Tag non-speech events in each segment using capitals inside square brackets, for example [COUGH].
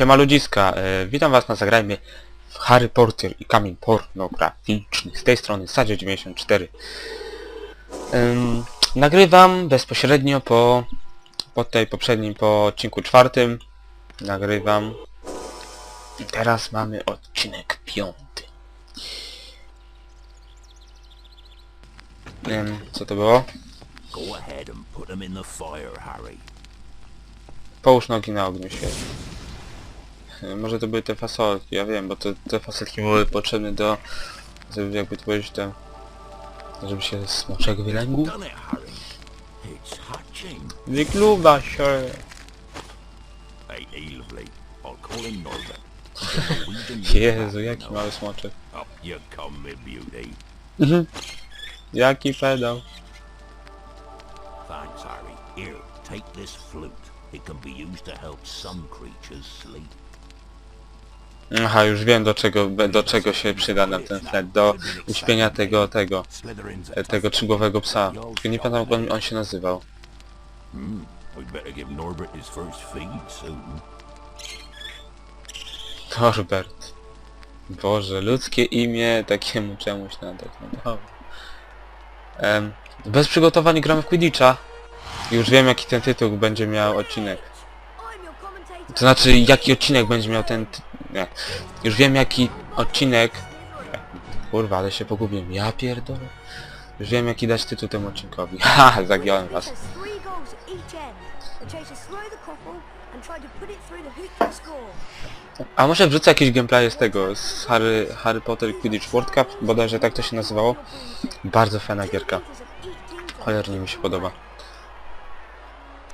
Siema ludziska, e, witam was na zagrajmy w Harry Potter i kamień pornograficzny. Z tej strony Sadzie94. Ym, nagrywam bezpośrednio po, po tej poprzednim, po odcinku czwartym. Nagrywam. I teraz mamy odcinek piąty. Ym, co to było? Go ahead and put them in the fire, Harry. Połóż nogi na ogniu świetnie. E, Może to były te fasolki, ja wiem, bo to, te fasolki były potrzebne do... żeby jakby to powiedzieć to... żeby się smoczek wylęgł. Wykluba się! [LAUGHS] Jezu, jaki mały smoczek. Mhm. Jaki pedał. Thanks, Harry. Here, take this flute. It can be used to help some creatures sleep. Aha, już wiem do czego, do czego się przyda na ten flet. Do uśpienia tego, tego, e, tego czubowego psa. Tylko nie pamiętam jak on, on się nazywał. Hmm. Norbert. Boże, ludzkie imię takiemu czemuś nadać. No. Em, bez przygotowań gramy w Quidditcha. Już wiem jaki ten tytuł będzie miał odcinek. To znaczy jaki odcinek będzie miał ten... Nie. Już wiem jaki odcinek... Kurwa, ale się pogubiłem. Ja pierdolę. Już wiem jaki dać tytuł temu odcinkowi. [LAUGHS] Ha, zagiąłem was. A może wrzucę jakieś gameplaye z tego, z Harry, Harry Potter Quidditch World Cup, bodajże tak to się nazywało. Bardzo fajna gierka. Cholernie mi się podoba. Gryffindor's new team seeker is Harry Potter.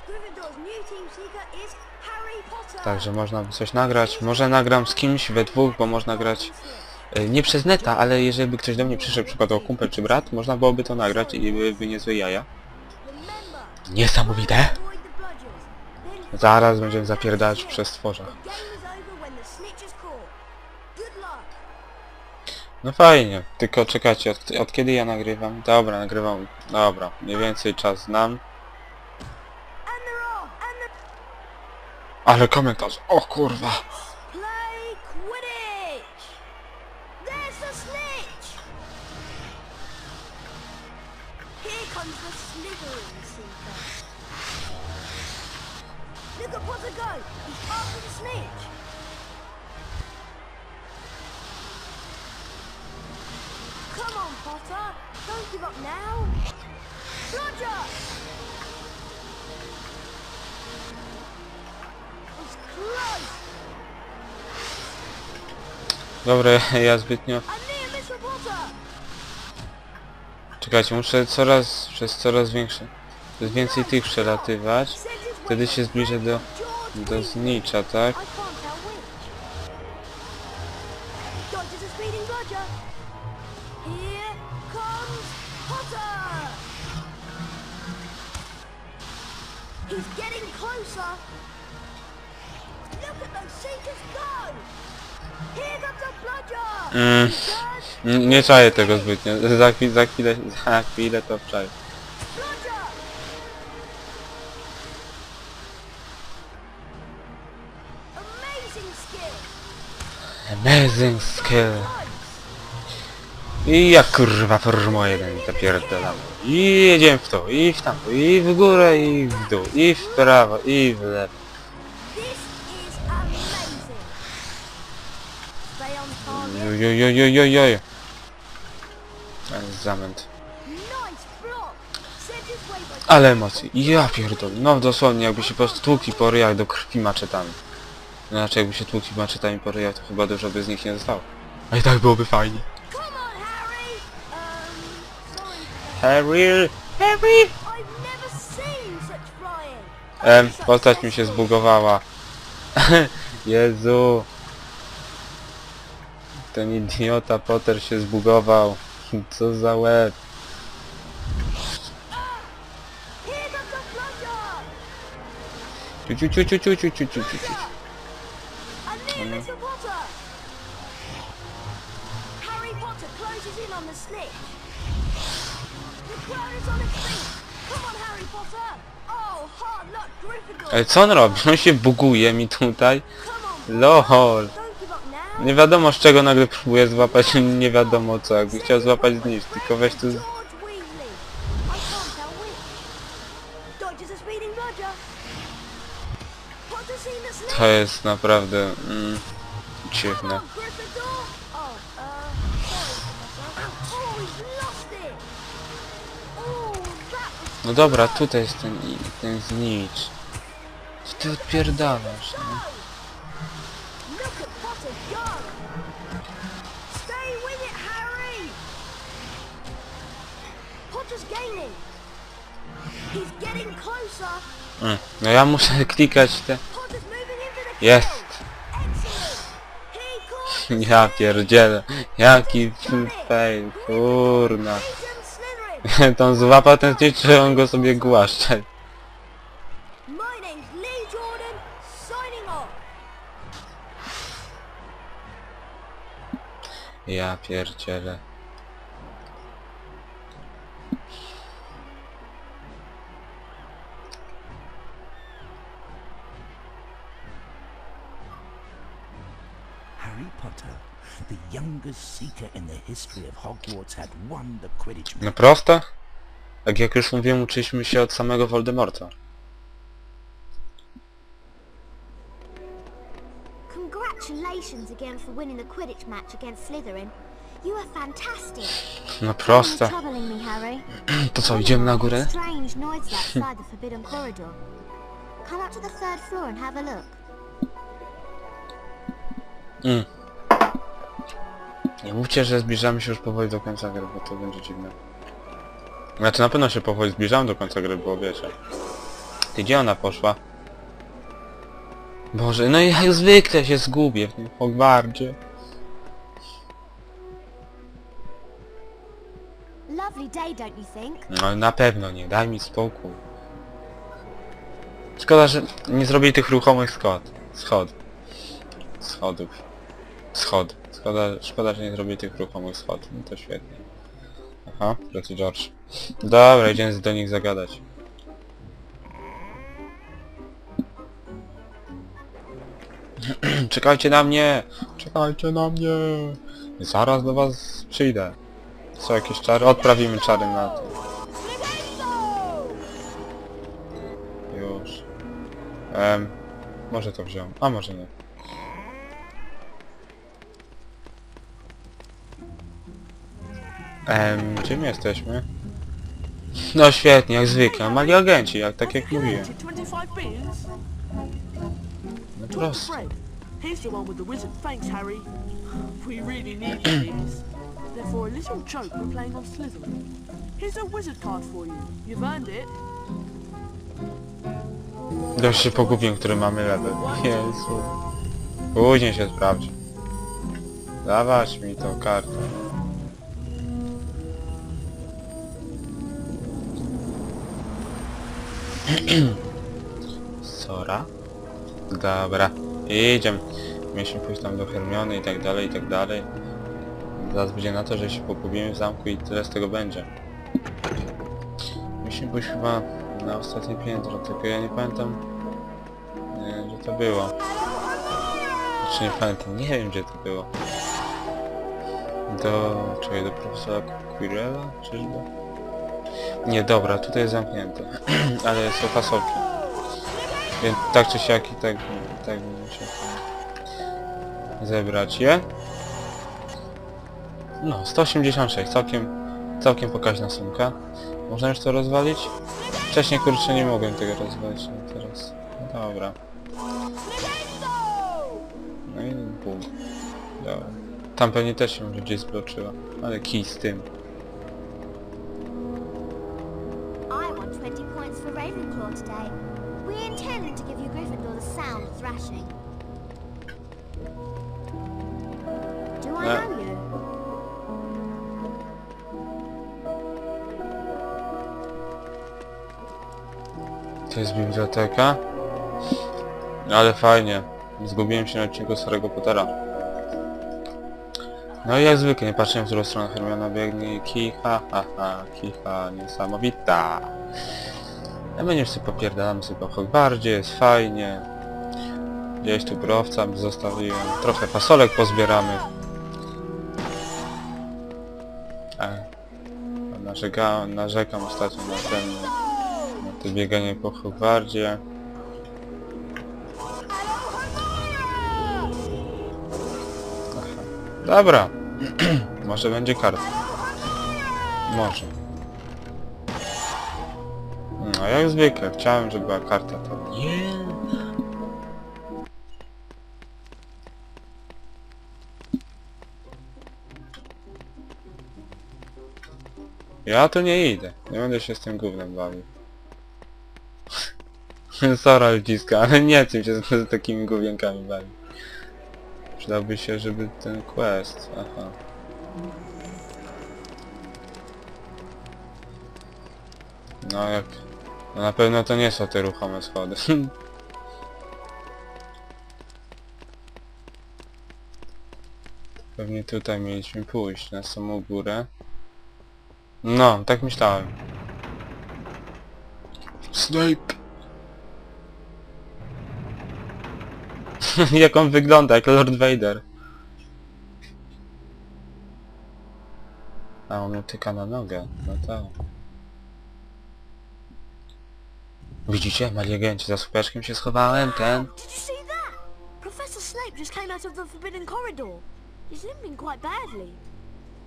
Także można by coś nagrać. Może nagram z kimś we dwóch, bo można grać e, nie przez neta, ale jeżeli by ktoś do mnie przyszedł, przykładowo kumpel czy brat, można byłoby to nagrać i byłyby niezłe jaja. Niesamowite! Zaraz będziemy zapierdalać przez stworza. No fajnie, tylko czekajcie, od, od kiedy ja nagrywam? Dobra, nagrywam. Dobra, mniej więcej czas znam. He's after the snitch. Come on, Potter. Don't give up now. Roger. Dobra, ja zbytnio... Czekajcie, muszę coraz, przez coraz większe... Przez więcej tych przelatywać. Wtedy się zbliżę do, do znicza, tak? Nie czaję tego zbytnio. [LAUGHS] Za, chwil, za chwilę, za chwilę to wczaję. Amazing skill. I ja kurwa formuła jeden i zapierdalamy. I jedziemy w to, i w tamto, i w górę, i w dół, i w prawo, i w lewo. Jojojojojojoj. Ale Zamęt. Emocji. Ja pierdolę. No dosłownie jakby się po prostu tłukli po ryjach do krwi maczetami. Znaczy jakby się tłukli maczetami po ryjach to chyba dużo by z nich nie zostało. A i tak byłoby fajnie. Harry. Um. Harry! Harry! Em, postać mi się zbugowała. [LAUGHS] Jezu. Ten idiota Potter się zbugował. Co za łeb. Ciu, ciu, ciu, ciu, co on robi? On się buguje mi tutaj. LOL! Don't give up now. Nie wiadomo z czego nagle próbuję złapać [LAUGHS] nie wiadomo co, jakby chciał złapać zniszcz, tylko weź tu... To jest naprawdę... Mm, dziwne. Oh, uh. Oh. Oh, No dobra, tutaj jest ten, i- ten znicz. Co ty odpierdalasz, no? Mm, No ja muszę [LAUGHS] klikać te... Jest! Ja pierdzielę. Jaki fail, kurna. Slytherin. [LAUGHS] Tą złapał ten znicz, czy on go sobie głaszcze. Ja pierdzielę. Potter, the youngest seeker in the history of Hogwarts, had won the Quidditch No proste? Tak jak już mówiłem, uczyliśmy się od samego Voldemorta. Congratulations again for winning the Quidditch match against Slytherin. You are fantastic. No proste. troubling me, Harry. [CLEARS THROAT] To co, idziemy na górę? Strange noise [LAUGHS] outside the forbidden corridor. Come up to the third floor and have a look. Mm. Nie mówcie, że zbliżamy się już powoli do końca gry, bo to będzie dziwne. Znaczy na pewno się powoli zbliżamy do końca gry, bo wiecie. Ty gdzie ona poszła? Boże, no i jak zwykle się zgubię w tym Hogwarcie. Lovely day, don't you think? No na pewno nie, daj mi spokój. Szkoda, że nie zrobili tych ruchomych schod. Schod. Schodów. Schod. Szkoda, szkoda, że nie zrobili tych ruchomych schod. No to świetnie. Aha, wraca George. Dobra, idziemy do nich zagadać. [CLEARS THROAT] Czekajcie na mnie! Czekajcie na mnie! Zaraz do was przyjdę. Są jakieś czary? Odprawimy czary na to. Już. Em, może to wziąłem, a może nie. Em, gdzie my jesteśmy? No świetnie, jak zwykle, mali agenci, jak, tak jak mówiłem. 25 beers? No prosto. Fred, here's the one with the wizard. Thanks, Harry. We really need these. They're for a little joke we're playing on Slytherin. Here's a wizard card for you. You've earned it. Dość się pogubiłem, który mamy level. Jezu. Później się sprawdzi. Dawać mi tą kartę. [CLEARS THROAT] Sora? Dobra. Idziemy. Mieliśmy pójść tam do Hermiony i tak dalej, i tak dalej. Zaraz będzie na to, że się pogubimy w zamku i tyle z tego będzie. Mieliśmy pójść chyba na ostatnie piętro, tylko ja nie pamiętam, nie, gdzie to było. Znaczy nie pamiętam, nie wiem gdzie to było. Do... czekaj, do profesora Quirrella? Czyżby? Nie, dobra, tutaj jest zamknięte. [CLEARS THROAT] Ale są fasolki. Więc tak czy siak i tak, tak muszę zebrać je. No, 186, całkiem, całkiem pokaźna sumka. Można już to rozwalić? Wcześniej kurczę nie mogłem tego rozwalić, no teraz... No dobra. No i bum. Dobra. Tam pewnie też się gdzieś zbloczyła. Ale kij z tym. To jest biblioteka. Ale fajnie. Zgubiłem się na odcinku Starego Pottera. No i jak zwykle, nie patrzę w którą stronę Hermiona biegnie kicha, ha, ha, kicha, niesamowita. A my już sobie popierdalamy sobie po Hogwardzie, jest fajnie. Gdzieś tu browca zostawiłem. Trochę fasolek pozbieramy. E, narzekałem, narzekam ostatnio na ten... To bieganie po Hogwardzie. Dobra. [CLEARS THROAT] Może będzie karta. Może. No jak zwykle, chciałem, żeby była karta, to nie. Ja tu nie idę. Nie będę się z tym gównem bawił. [LAUGHS] Sora ludziska, ale nie chcę się z, [LAUGHS] takimi główienkami bawić. Przydałby się, żeby ten quest... Aha. No jak... No na pewno to nie są te ruchome schody. [LAUGHS] Pewnie tutaj mieliśmy pójść, na samą górę. No, tak myślałem. Snape! [LAUGHS] jak on wygląda, jak Lord Vader. A on utyka na nogę, no tak. Widzicie, mali agenci, za słupeczkiem się schowałem, ten. Did you see that? Professor Snape just came out of the Forbidden Corridor. He's limping quite badly.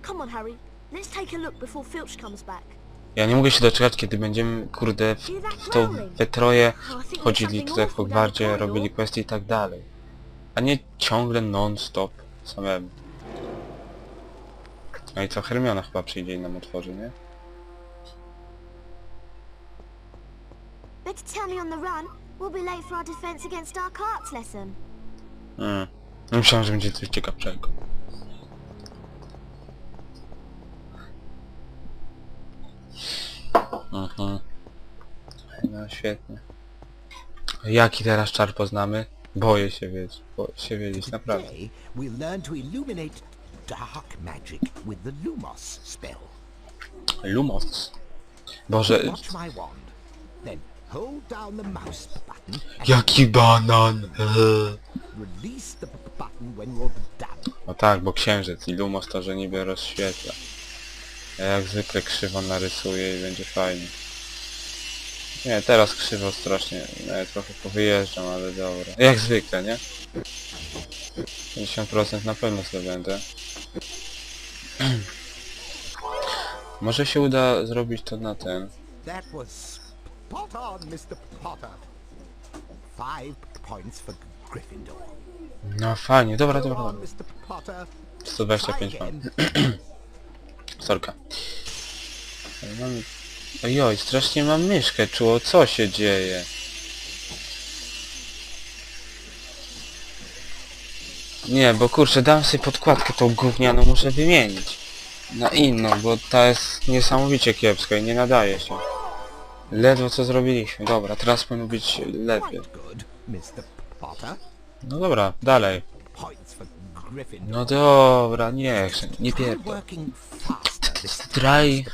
Come on, Harry. Let's take a look before Filch comes back. Ja nie mogę się doczekać, kiedy będziemy, kurde, w, w tą we troje chodzili tutaj w corridor. robili questy i tak dalej. A nie ciągle non-stop samemu. No i co, Hermiona chyba przyjdzie i nam otworzy, nie? Better tell me on the run. We'll be late for our defense against Dark Arts lesson. Mm. Myślałem, że będzie coś ciekawszego. Mhm. No świetnie. Jaki teraz czar poznamy? Boję się wiedzieć. Boję się wiedzieć, naprawdę. Today, we'll learn to illuminate dark magic with the Lumos spell. Lumos. Boże, Watch my wand. Then hold down the mouse button and jaki banan! Eee. release the button when you're done. No tak, bo księżyc i Lumos to, że niby rozświetla. Ja jak zwykle krzywo narysuję i będzie fajnie. Nie, teraz krzywo strasznie. No, ja trochę powyjeżdżam, ale dobra. Jak zwykle, nie? 50% na pewno sobie będę. [CLEARS THROAT] Może się uda zrobić to na ten. That was spot on, Mr. Potter. Five points for Gryffindor. No fajnie, dobra, dobra, dobra. Mr. Potter. 125 Try mam. [CLEARS THROAT] Sorka. Mam... Ojoj, strasznie mam myszkę czuło, co się dzieje? Nie, bo kurczę, dam sobie podkładkę tą gównianą, muszę wymienić. Na inną, bo ta jest niesamowicie kiepska i nie nadaje się. Ledwo co zrobiliśmy. Dobra, teraz powinno być lepiej. No dobra, dalej. No dobra, nie chcę, nie pierdol. Try,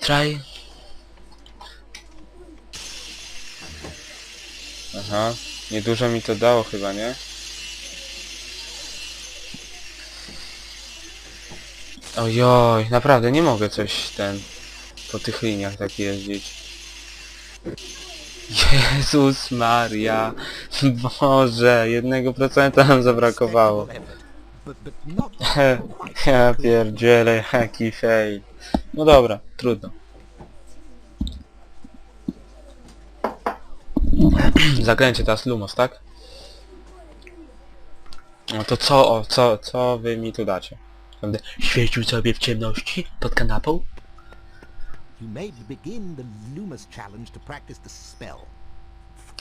try. Aha, niedużo mi to dało chyba, nie? Ojoj, naprawdę nie mogę coś ten po tych liniach tak jeździć. Jezus Maria, Boże, jednego procenta nam zabrakowało. Ja pierdzielę, jaki fail. No dobra, trudno. Zaklęcie teraz Lumos, tak? No to co, o, co, co wy mi tu dacie? Będę świecił sobie w ciemności pod kanapą? You may begin the Lumos challenge to practice the spell.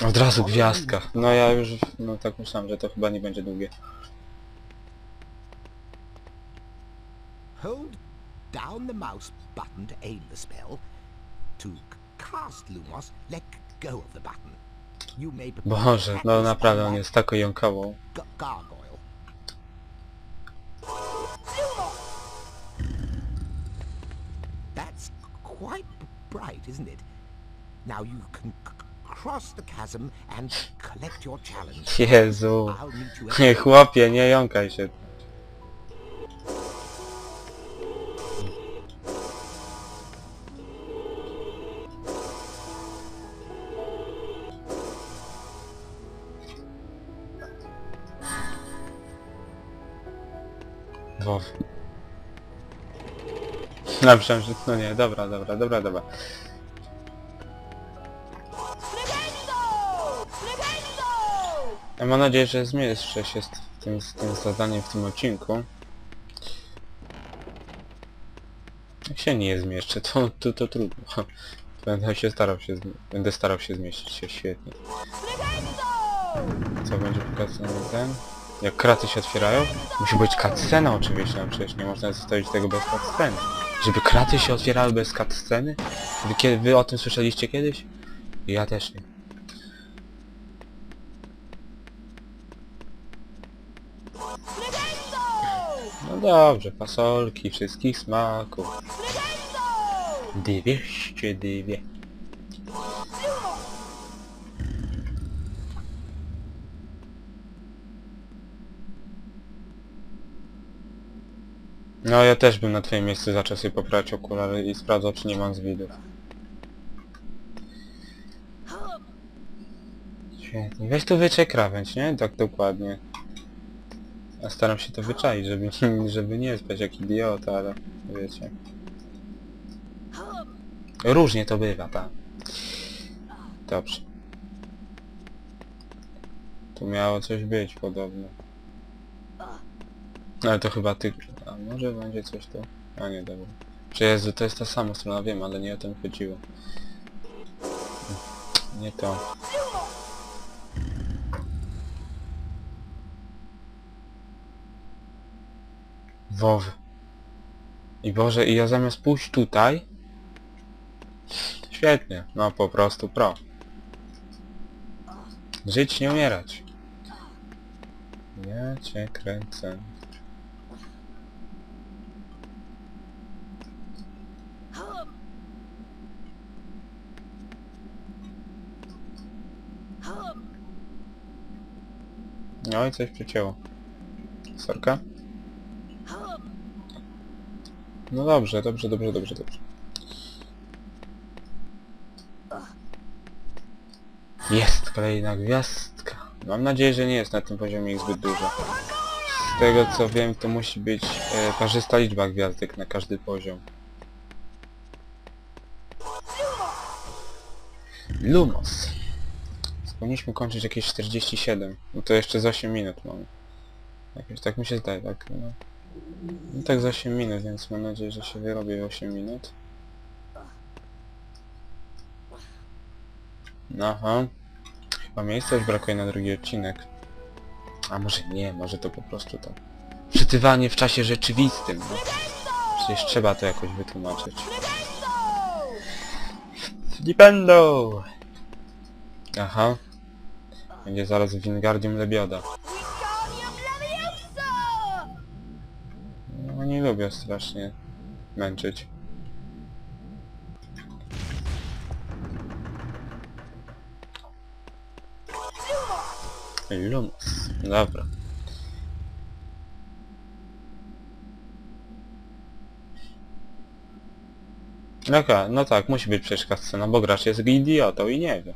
Od razu gwiazdka. No ja już, no tak myślałem, że to chyba nie będzie długie. Hold down the mouse button to aim the spell. To cast Lumos, let go of the button. You may prepare Boże, no naprawdę on jest taką jąkawą. Gargoyle. That's quite bright, isn't it? Now you can cross the chasm and collect your challenge, Jezu. I'll meet you Nie, at... [LAUGHS] chłopie, nie jąkaj się. Że... No nie, dobra, dobra, dobra, dobra. Ja mam nadzieję, że zmieszczę się z tym, z tym zadaniem w tym odcinku. Jak się nie zmieszczę, to, to, to trudno. [LAUGHS] Będę się starał się, będę starał się zmieścić się świetnie. Co będzie pokazane ten? Jak kraty się otwierają? Musi być cutscena oczywiście, no przecież nie można zostawić tego bez cutsceny. Żeby kraty się otwierały bez cutsceny? Wy, kie- wy o tym słyszeliście kiedyś? Ja też nie. No dobrze, fasolki wszystkich smaków. Dwieście dwie. No ja też bym na twoim miejscu zaczął sobie poprawiać okulary i sprawdzał czy nie mam zwidów. Świetnie. Weź tu wyczek krawędź, nie? Tak dokładnie. Ja staram się to wyczaić, żeby, żeby nie spać jak idiota, ale wiecie. Różnie to bywa, tak. Dobrze. Tu miało coś być podobno. Ale to chyba ty... A może będzie coś tu? A nie, dobra. Czy Jezu, to jest ta sama strona, wiem, ale nie o tym chodziło. Nie to. WoW. I Boże, i ja zamiast pójść tutaj... Świetnie, no po prostu pro. Żyć, nie umierać. Ja cię kręcę. No i coś przecięło. Sorka? No dobrze, dobrze, dobrze, dobrze, dobrze. Jest kolejna gwiazdka. Mam nadzieję, że nie jest na tym poziomie ich zbyt dużo. Z tego co wiem, to musi być e, parzysta liczba gwiazdek na każdy poziom. Lumos. Powinniśmy kończyć jakieś 47. No to jeszcze z 8 minut mamy. Jakoś tak mi się zdaje, tak no. No tak za 8 minut, więc mam nadzieję, że się wyrobię w 8 minut. No, Aha. Chyba miejsca już brakuje na drugi odcinek. A może nie, może to po prostu to. Przytywanie w czasie rzeczywistym, no. Przecież trzeba to jakoś wytłumaczyć. Flipendo! Aha. Będzie zaraz Wingardium Lebioda. No nie lubię strasznie męczyć. Lumos. Dobra. Okej, no tak, musi być przecież scena, bo gracz jest idiotą i nie wie.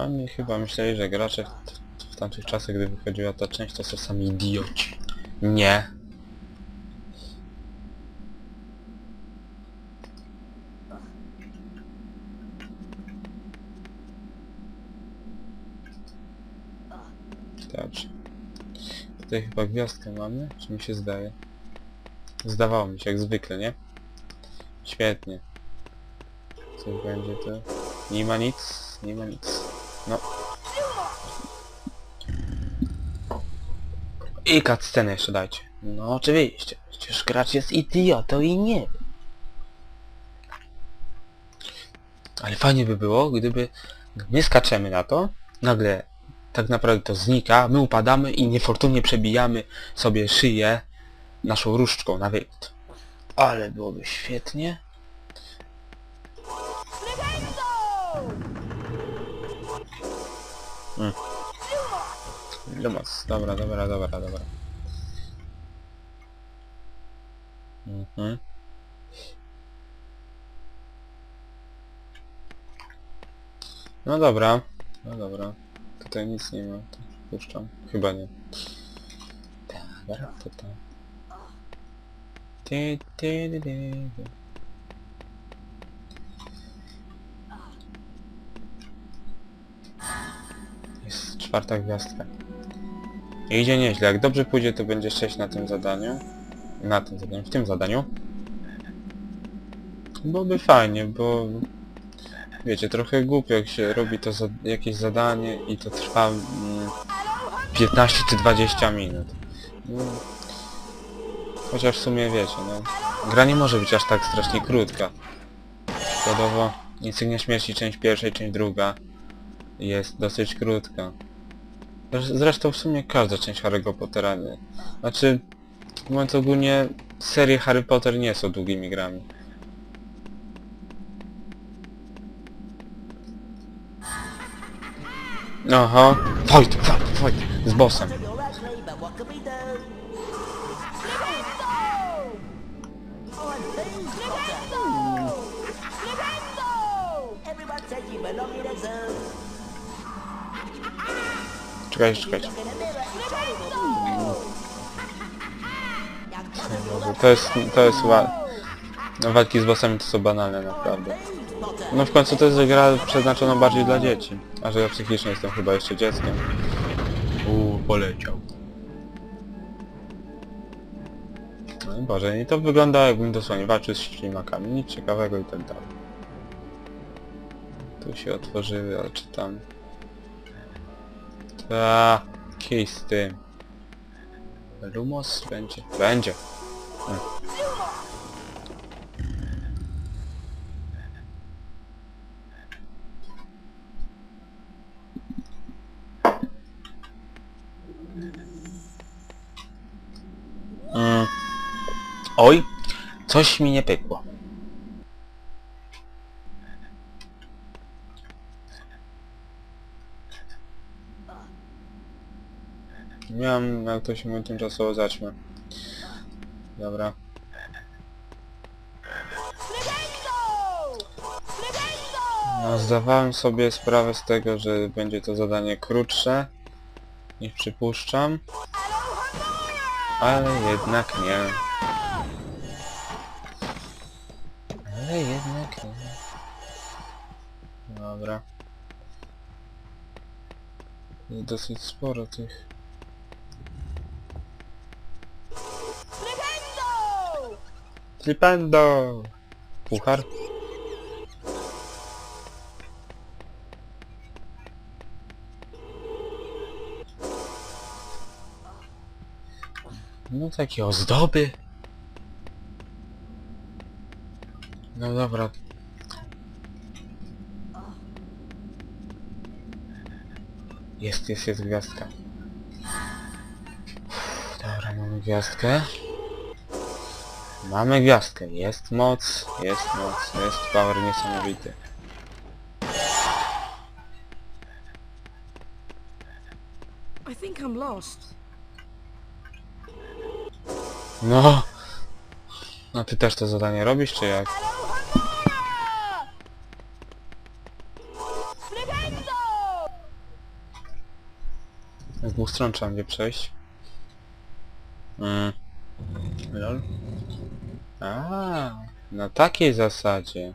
Oni chyba myśleli, że gracze w, w tamtych czasach, gdy wychodziła ta część, to są sami idioci. Nie. Dobrze. Tutaj chyba gwiazdkę mamy, czy mi się zdaje? Zdawało mi się, jak zwykle, nie? Świetnie. Coś będzie tu. Nie ma nic, nie ma nic. No. I scenę jeszcze dajcie. No oczywiście. Przecież gracz jest idiotą i nie. Ale fajnie by było, gdyby my skaczemy na to, nagle tak naprawdę to znika, my upadamy i niefortunnie przebijamy sobie szyję naszą różdżką na wylot. Ale byłoby świetnie. Mm. Lumos, dobra, dobra, dobra, dobra. Mhm. No dobra, no dobra. Tutaj nic nie ma, to puszczam. Chyba nie. Dobra, to to. Ty, ty, ty, ty, ty. Czwarta gwiazdka. I Idzie nieźle. Jak dobrze pójdzie, to będzie 6 na tym zadaniu. Na tym zadaniu, w tym zadaniu. Byłoby fajnie, bo... Wiecie, trochę głupio jak się robi to za jakieś zadanie i to trwa mm, 15 czy 20 minut. No, chociaż w sumie wiecie, no... Gra nie może być aż tak strasznie krótka. Przykładowo Insygnia Śmierci część pierwsza, część druga jest dosyć krótka. Zresz- Zresztą w sumie każda część Harry'ego Pottera nie. Znaczy, mówiąc ogólnie, serie Harry Potter nie są długimi grami. Aha. Fight, fight. Z bossem. Everyone you belong in a zoo. Potter, Dobrze, To jest, to jest ła... Walki z bossami to są banalne naprawdę. No w końcu to jest gra przeznaczona bardziej dla dzieci. A że ja psychicznie jestem chyba jeszcze dzieckiem. Uuu, poleciał. No Boże, i to wygląda jakbym dosłownie walczył z ślimakami. Nic ciekawego i tak dalej. Tu się otworzyły, ale czy tam... Ta, kij z tym. Lumos będzie? Będzie. Hmm. Mm. Oj, coś mi nie pykło. Jak to się tymczasowo zaćmę. Dobra. No, zdawałem sobie sprawę z tego, że będzie to zadanie krótsze niż przypuszczam. Ale jednak nie. Ale jednak nie. Dobra. Jest dosyć sporo tych. Flipendo! Puchar? No takie ozdoby. No dobra. Jest, jest, jest gwiazdka. Uff, Dobra, mamy gwiazdkę. Mamy gwiazdkę. Jest moc, jest moc, jest power niesamowity. I think I'm lost. No! No ty też to zadanie robisz, czy jak? Z dwóch stron trzeba będzie przejść. Mm. Lol. A, na takiej zasadzie.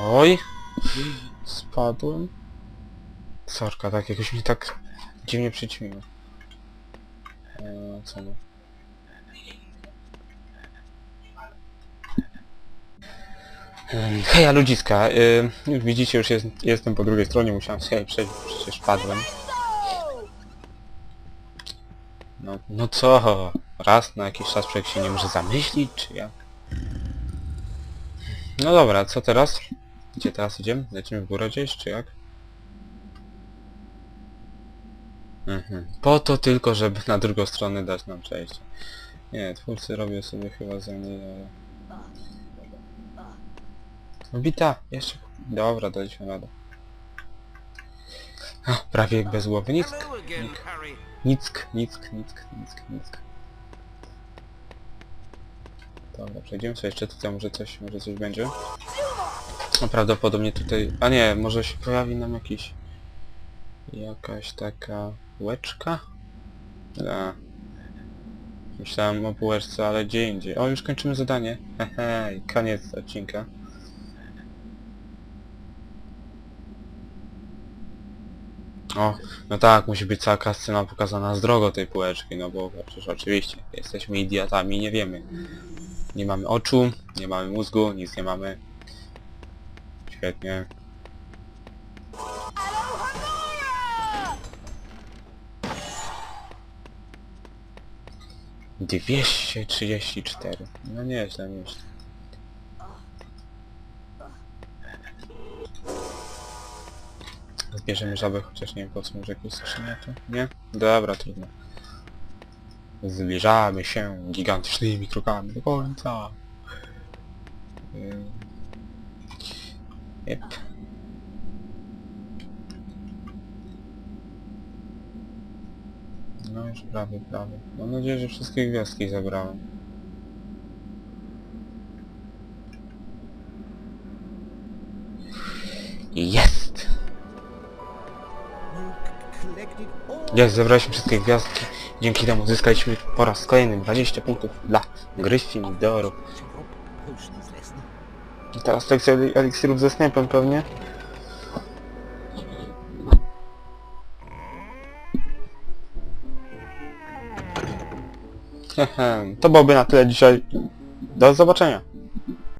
Oj! Spadłem. Sorka, tak jakoś mi tak dziwnie przyćmiło. Eee, co no? Em, Heja ludziska, widzicie, już jest, jestem po drugiej stronie, musiałem sobie przejść, przecież padłem. No, no co, raz na jakiś czas człowiek się nie może zamyślić, czy jak? No dobra, co teraz? Gdzie teraz idziemy? Lecimy w górę gdzieś, czy jak? Mhm. Po to tylko, żeby na drugą stronę dać nam przejście. Nie, twórcy robią sobie chyba za mnie, Wita, jeszcze... Dobra, daliśmy radę. O, prawie jak bez głowy. Nick, nick, nick, nick, nick, nick, nick. Dobra, przejdziemy sobie jeszcze tutaj, może coś, może coś będzie. No prawdopodobnie tutaj... A nie, może się pojawi nam jakiś... Jakaś taka łeczka? Da. Myślałem o półeczce, ale gdzie indziej. O, już kończymy zadanie. Hehe, koniec odcinka. O, no tak, musi być cała kascena pokazana z drogą tej półeczki, no bo przecież oczywiście, jesteśmy idiotami, nie wiemy. Nie mamy oczu, nie mamy mózgu, nic nie mamy. Świetnie. 234. No nieźle, nieźle. Zbierzemy żabę, chociaż nie wiem po co może jakieś skrzynia tu? Nie? Dobra, trudno. Zbliżamy się gigantycznymi krokami do końca. Yep. No już prawie, prawie. Mam nadzieję, że wszystkie gwiazdki zebrałem. Jest! Jest, zebraliśmy wszystkie gwiazdki. Dzięki temu zyskaliśmy po raz kolejny 20 punktów dla Gryffindorów. I teraz lekcja eli- eliksirów ze snapem pewnie. To byłoby na tyle dzisiaj. Do zobaczenia.